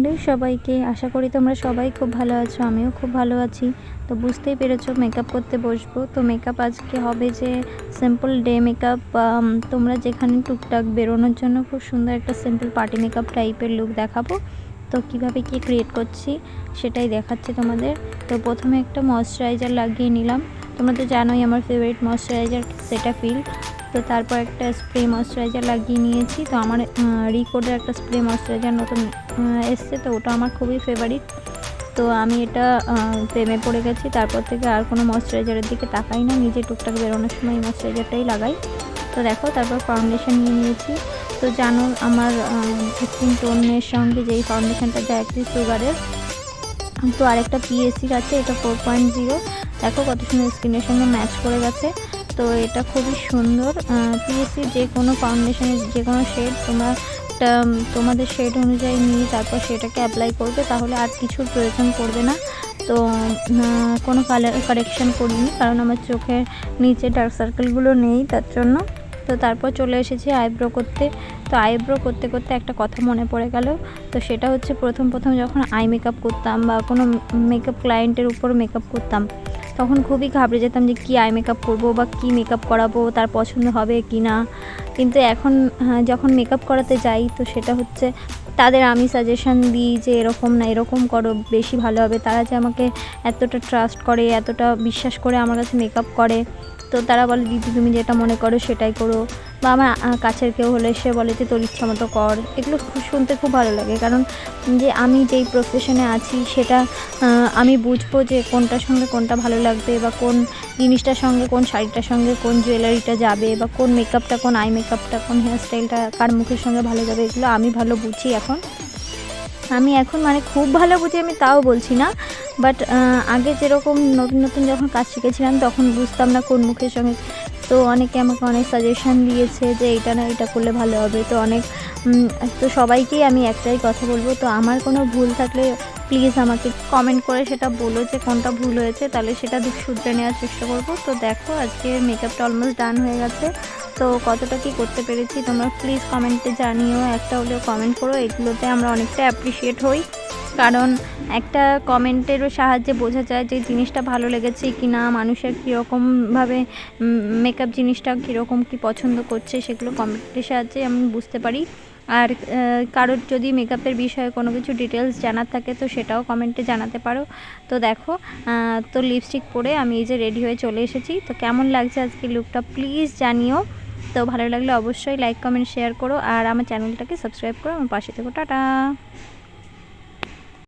Hello সবাইকে, আশা করি তোমরা সবাই খুব ভালো আছো, আমিও খুব ভালো আছি। তো বুঝতেই পেরেছ মেকআপ করতে বসবো। তো মেকআপ আজকে হবে যে সিম্পল ডে মেকআপ তোমরা যেখানে টুকটাক বেরোনোর জন্য খুব সুন্দর একটা সিম্পল পার্টি মেকআপ টাইপের লুক দেখাবো। তো কীভাবে কি ক্রিয়েট করছি সেটাই দেখাচ্ছি তোমাদের। তো প্রথমে একটা ময়শ্চারাইজার লাগিয়ে নিলাম। তোমরা তো জানোই আমার ফেভারিট ময়শ্চারাইজার সেটা ফিল তো তারপর একটা স্প্রে ময়শ্চারাইজার লাগিয়ে নিয়েছি। তো আমার রিকোডের একটা স্প্রে ময়শ্চারাইজার নতুন এসছে। তো ওটা আমার খুবই ফেভারিট তো আমি এটা প্রেমে পড়ে গেছি। তারপর থেকে আর কোনো ময়শ্চারাইজারের দিকে তাকাই না। নিজে টুকটাক বেরোনোর সময় এই ময়শ্চারাইজারটাই লাগাই। তো দেখো, তারপর ফাউন্ডেশন নিয়ে নিয়েছি। তো জানো, আমার স্কিন টোনের সঙ্গে যেই ফাউন্ডেশনটা যায় একটি সুগারের তো আরেকটা পিএসসির আছে, এটা ফোর পয়েন্ট জিরো দেখো কত সুন্দর স্কিনের সঙ্গে ম্যাচ করে গেছে। তো এটা খুবই সুন্দর। পিএসসি যে কোনো ফাউন্ডেশনের যে কোনো শেড তোমরা তোমাদের শেড অনুযায়ী নিয়ে তারপর সেটাকে অ্যাপ্লাই করবে, তাহলে আর কিছুর প্রয়োজন পড়বে না। তো কোনো কারেকশন করিনি, কারণ আমার চোখের নিচে ডার্ক সার্কেলগুলো নেই তার জন্য। তো তারপর চলে এসেছি আইব্রো করতে। তো আইব্রো করতে করতে একটা কথা মনে পড়ে গেল। তো সেটা হচ্ছে প্রথম প্রথম যখন আই মেকআপ করতাম বা কোনো মেকআপ ক্লায়েন্টের উপর মেকআপ করতাম তখন খুবই ঘাবড়ে যেতাম যে কী আই মেকআপ করব বা কী মেকআপ করাবো তার পছন্দ হবে কি না। কিন্তু এখন হ্যাঁ, যখন মেকআপ করাতে যাই তো সেটা হচ্ছে তাদের আমি সাজেশন দিই যে এরকম না এরকম করো বেশি ভালো হবে। তারা যে আমাকে এতটা ট্রাস্ট করে এতটা বিশ্বাস করে আমার কাছে মেকআপ করে তো তারা বলে দিদি তুমি যেটা মনে করো সেটাই করো। বা আমার কাছের কেউ হলে সে বলে যে, তোর ইচ্ছা মতো কর। এগুলো শুনতে খুব ভালো লাগে। কারণ যে আমি যেই প্রফেশনে আছি, সেটা আমি বুঝব যে, কোনটার সঙ্গে কোনটা ভালো লাগবে বা কোন জিনিসটার সঙ্গে, কোন শাড়িটার সঙ্গে, কোন জুয়েলারিটা যাবে বা কোন মেকআপটা কোন আই মেকআপটা কোন হেয়ারস্টাইলটা কার মুখের সঙ্গে ভালো যাবে, এগুলো আমি ভালো বুঝি এখন। আমি এখন মানে খুব ভালো বুঝি, আমি তাও বলছি না। বাট আগে যেরকম নতুন নতুন যখন কাজ শিখেছিলাম, তখন বুঝতাম না কোন মুখের সঙ্গে তো অনেকে আমাকে অনেক সাজেশন দিয়েছে যে এইটা না এটা করলে ভালো হবে। তো অনেক তো সবাইকেই আমি একটাই কথা বলব, তো আমার কোনো ভুল থাকলে প্লিজ আমাকে কমেন্ট করে সেটা বলো যে কোনটা ভুল হয়েছে, তাহলে সেটা শুধরে নেওয়ার চেষ্টা করব। তো দেখো, আজকে মেকআপটা অলমোস্ট ডান হয়ে গেছে। তো কতটা কি করতে পেরেছি তোমরা প্লিজ কমেন্টে জানিও, একটা হলেও কমেন্ট করো, এগুলোতে আমরা অনেকটা অ্যাপ্রিসিয়েট হই। কারণ একটা কমেন্টেরও সাহায্যে বোঝা যায় যে জিনিসটা ভালো লেগেছে কি না মানুষের কীরকমভাবে মেকআপ জিনিসটা কীরকম কী পছন্দ করছে সেগুলো কমেন্টের সাহায্যে আমি বুঝতে পারি। আর কারোর যদি মেকআপের বিষয়ে কোনো কিছু ডিটেলস জানার থাকে তো সেটাও কমেন্টে জানাতে পারো। তো দেখো তো লিপস্টিক পরে আমি এই যে রেডি হয়ে চলে এসেছি। তো কেমন লাগছে আজকে লুকটা প্লিজ জানিও। তো ভালো লাগলে অবশ্যই লাইক কমেন্ট শেয়ার করো। আর আমার চ্যানেলটাকে সাবস্ক্রাইব করো। আমার পাশে থেকো। টাটা!